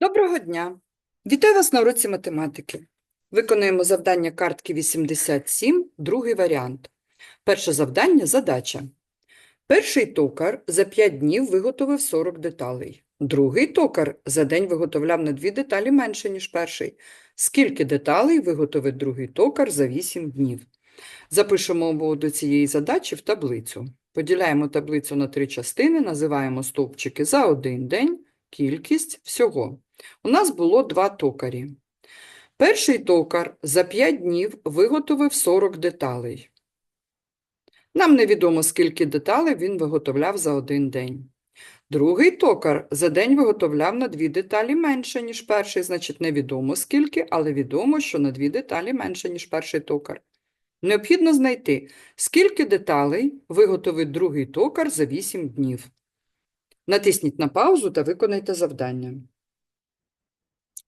Доброго дня! Вітаю вас на уроці математики. Виконуємо завдання картки 87, другий варіант. Перше завдання – задача. Перший токар за 5 днів виготовив 40 деталей. Другий токар за день виготовляв на 2 деталі менше, ніж перший. Скільки деталей виготовить другий токар за 8 днів? Запишемо умову до цієї задачі в таблицю. Поділяємо таблицю на три частини, називаємо стовпчики за один день, кількість всього. У нас було два токарі. Перший токар за 5 днів виготовив 40 деталей. Нам невідомо, скільки деталей він виготовляв за один день. Другий токар за день виготовляв на дві деталі менше, ніж перший, значить невідомо скільки, але відомо, що на дві деталі менше, ніж перший токар. Необхідно знайти, скільки деталей виготовить другий токар за 8 днів. Натисніть на паузу та виконайте завдання.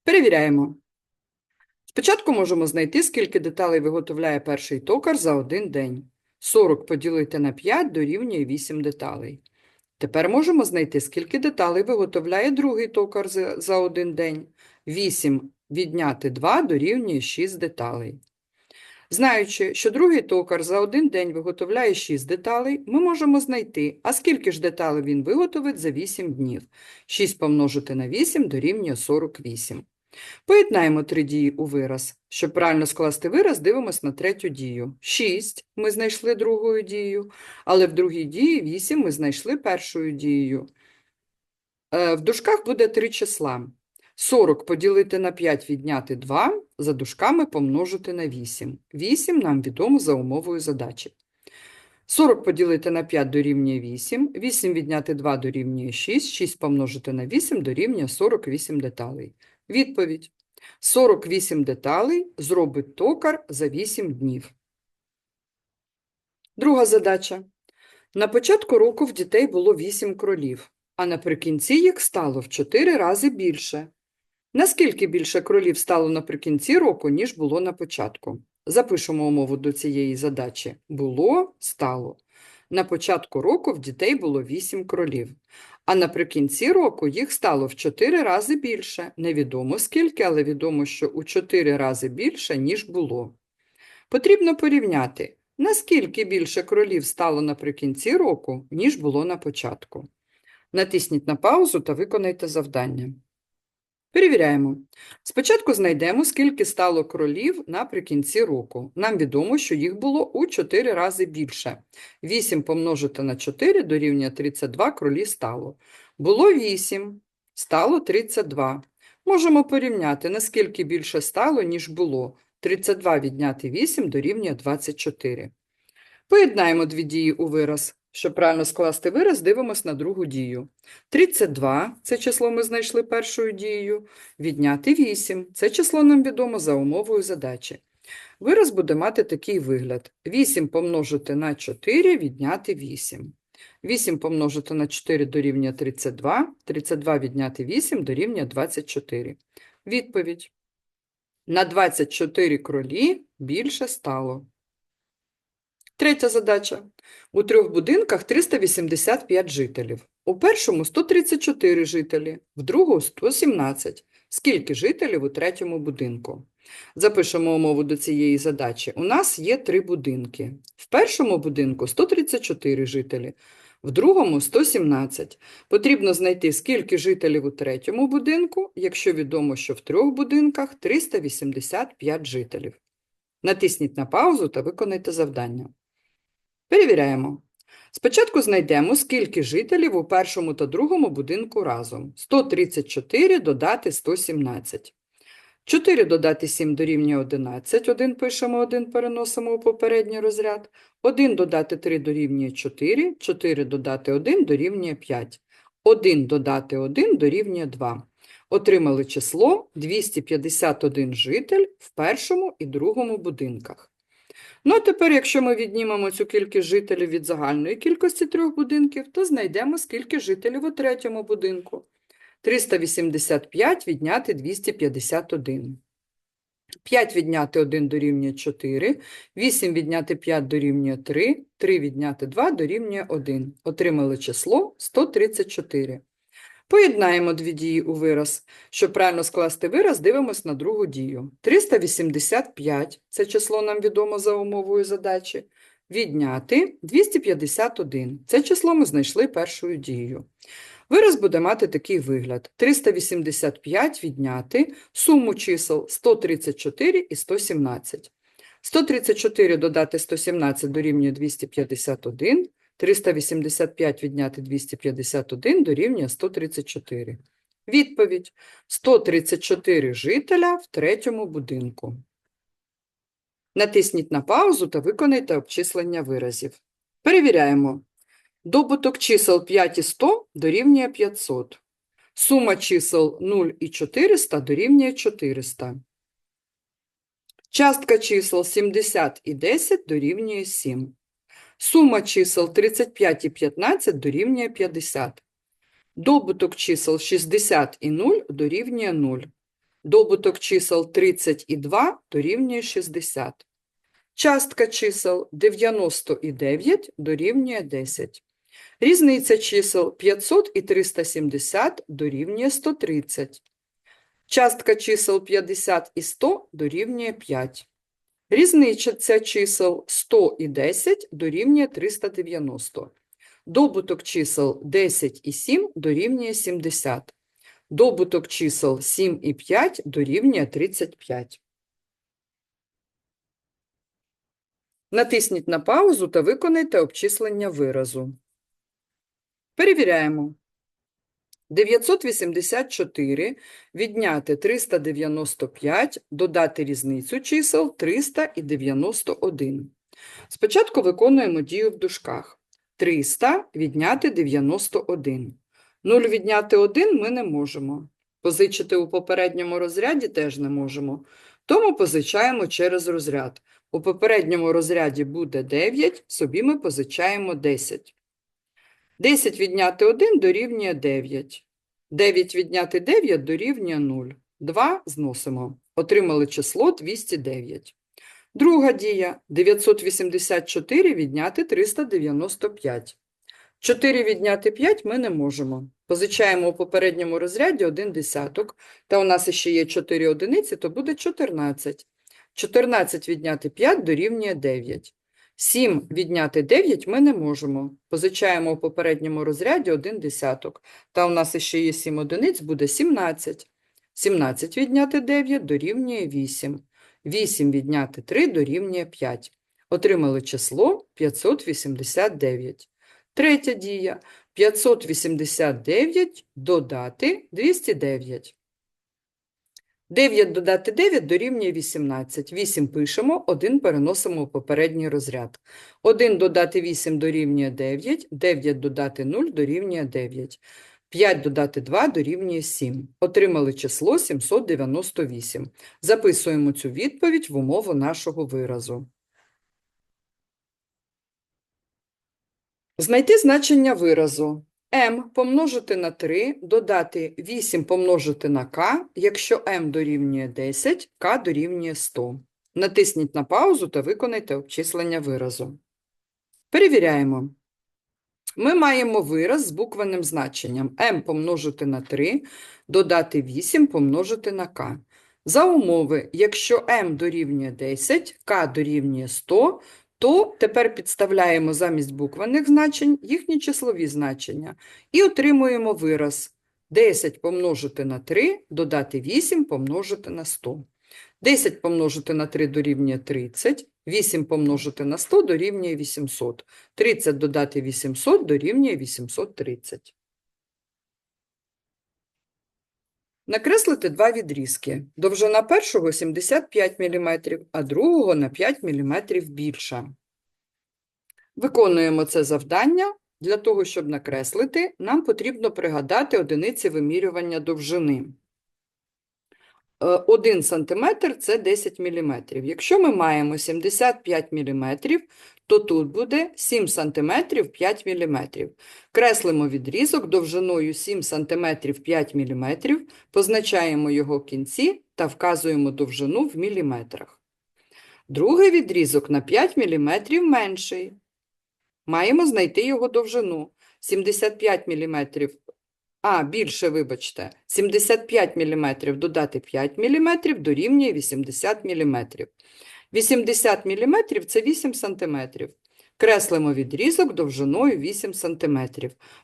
Перевіряємо. Спочатку можемо знайти, скільки деталей виготовляє перший токар за один день. 40 поділити на 5 дорівнює 8 деталей. Тепер можемо знайти, скільки деталей виготовляє другий токар за, один день. 8 відняти 2 дорівнює 6 деталей. Знаючи, що другий токар за один день виготовляє 6 деталей, ми можемо знайти, а скільки ж деталей він виготовить за 8 днів. 6 помножити на 8 дорівнює 48. Поєднаємо три дії у вираз. Щоб правильно скласти вираз, дивимось на третю дію. 6 ми знайшли другою дією, але в другій дії 8 ми знайшли першою дією. Е, В дужках буде три числа. 40 поділити на 5 відняти 2, за дужками помножити на 8. 8 нам відомо за умовою задачі. 40 поділити на 5 дорівнює 8, 8 відняти 2 дорівнює 6, 6 помножити на 8 дорівнює 48 деталей. Відповідь. 48 деталей зробить токар за 8 днів. Друга задача. На початку року в дітей було 8 кролів, а наприкінці їх стало в 4 рази більше. Наскільки більше кролів стало наприкінці року, ніж було на початку? Запишемо умову до цієї задачі. Було, стало. На початку року в дітей було 8 кролів, а наприкінці року їх стало в 4 рази більше. Невідомо скільки, але відомо, що у 4 рази більше, ніж було. Потрібно порівняти, наскільки більше кролів стало наприкінці року, ніж було на початку. Натисніть на паузу та виконайте завдання. Перевіряємо. Спочатку знайдемо, скільки стало кролів наприкінці року. Нам відомо, що їх було у 4 рази більше. 8 помножити на 4 дорівнює 32 кролі стало. Було 8, стало 32. Можемо порівняти, наскільки більше стало, ніж було. 32 відняти 8 дорівнює 24. Поєднаємо дві дії у вираз. Щоб правильно скласти вираз, дивимось на другу дію. 32 – це число ми знайшли першою дією. Відняти 8 – це число нам відомо за умовою задачі. Вираз буде мати такий вигляд. 8 помножити на 4 відняти 8. 8 помножити на 4 дорівнює 32, 32 відняти 8 дорівнює 24. Відповідь. На 24 кролі більше стало. Третя задача. У трьох будинках 385 жителів. У першому 134 жителі, в другому 117. Скільки жителів у третьому будинку? Запишемо умову до цієї задачі. У нас є три будинки. В першому будинку 134 жителі, в другому 117. Потрібно знайти, скільки жителів у третьому будинку, якщо відомо, що в трьох будинках 385 жителів. Натисніть на паузу та виконайте завдання. Перевіряємо. Спочатку знайдемо, скільки жителів у першому та другому будинку разом. 134 додати 117. 4 додати 7 дорівнює 11. 1 пишемо, 1 переносимо у попередній розряд. 1 додати 3 дорівнює 4. 4 додати 1 дорівнює 5. 1 додати 1 дорівнює 2. Отримали число 251 житель в першому і другому будинках. Ну, а тепер, якщо ми віднімемо цю кількість жителів від загальної кількості трьох будинків, то знайдемо, скільки жителів у третьому будинку. 385 відняти 251. 5 відняти 1 дорівнює 4, 8 відняти 5 дорівнює 3, 3 відняти 2 дорівнює 1. Отримали число 134. Поєднаємо дві дії у вираз. Щоб правильно скласти вираз, дивимось на другу дію. 385 – це число нам відомо за умовою задачі. Відняти 251 – це число ми знайшли першою дією. Вираз буде мати такий вигляд. 385 відняти суму чисел 134 і 117. 134 додати 117 дорівнює 251. 385 відняти 251 дорівнює 134. Відповідь. 134 жителя в третьому будинку. Натисніть на паузу та виконайте обчислення виразів. Перевіряємо. Добуток чисел 5 і 100 дорівнює 500. Сума чисел 0 і 400 дорівнює 400. Частка чисел 70 і 10 дорівнює 7. Сума чисел 35 і 15 дорівнює 50. Добуток чисел 60 і 0 дорівнює 0. Добуток чисел 30 і 2 дорівнює 60. Частка чисел 90 і 9 дорівнює 10. Різниця чисел 500 і 370 дорівнює 130. Частка чисел 50 і 100 дорівнює 5. Різниця чисел 100 і 10 дорівнює 390. Добуток чисел 10 і 7 дорівнює 70. Добуток чисел 7 і 5 дорівнює 35. Натисніть на паузу та виконайте обчислення виразу. Перевіряємо. 984 відняти 395, додати різницю чисел 300 і 91. Спочатку виконуємо дію в дужках. 300 відняти 91. 0 відняти 1 ми не можемо. Позичити у попередньому розряді теж не можемо. Тому позичаємо через розряд. У попередньому розряді буде 9, собі ми позичаємо 10. 10 відняти 1 дорівнює 9. 9 відняти 9 дорівнює 0. 2 зносимо. Отримали число 209. Друга дія. 984 відняти 395. 4 відняти 5 ми не можемо. Позичаємо у попередньому розряді 1 десяток, та у нас ще є 4 одиниці, то буде 14. 14 відняти 5 дорівнює 9. 7 відняти 9 ми не можемо. Позичаємо у попередньому розряді 1 десяток. Та у нас ще є 7 одиниць, буде 17. 17 відняти 9 дорівнює 8. 8 відняти 3 дорівнює 5. Отримали число 589. Третя дія. 589 додати 209. 9 додати 9 дорівнює 18. 8 пишемо, 1 переносимо у попередній розряд. 1 додати 8 дорівнює 9, 9 додати 0 дорівнює 9. 5 додати 2 дорівнює 7. Отримали число 798. Записуємо цю відповідь в умову нашого виразу. Знайти значення виразу. M помножити на 3, додати 8 помножити на k, якщо m дорівнює 10, k дорівнює 100. Натисніть на паузу та виконайте обчислення виразу. Перевіряємо. Ми маємо вираз з буквенним значенням m помножити на 3, додати 8 помножити на k. За умови, якщо m дорівнює 10, k дорівнює 100, то тепер підставляємо замість буквенних значень їхні числові значення і отримуємо вираз 10 помножити на 3, додати 8 помножити на 100. 10 помножити на 3 дорівнює 30, 8 помножити на 100 дорівнює 800, 30 додати 800 дорівнює 830. Накреслити два відрізки. Довжина першого 75 мм, а другого на 5 мм більша. Виконуємо це завдання. Для того, щоб накреслити, нам потрібно пригадати одиниці вимірювання довжини. 1 см – це 10 мм. Якщо ми маємо 75 мм, то тут буде 7 см 5 мм. Креслимо відрізок довжиною 7 см 5 мм, позначаємо його кінці та вказуємо довжину в міліметрах. Другий відрізок на 5 мм менший. Маємо знайти його довжину. 75 мм А, більше, вибачте, 75 мм додати 5 мм дорівнює 80 мм. 80 мм – це 8 см. Креслимо відрізок довжиною 8 см.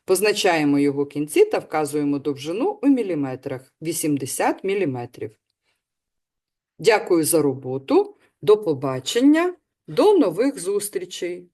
Позначаємо його кінці та вказуємо довжину у міліметрах – 80 мм. Дякую за роботу. До побачення. До нових зустрічей.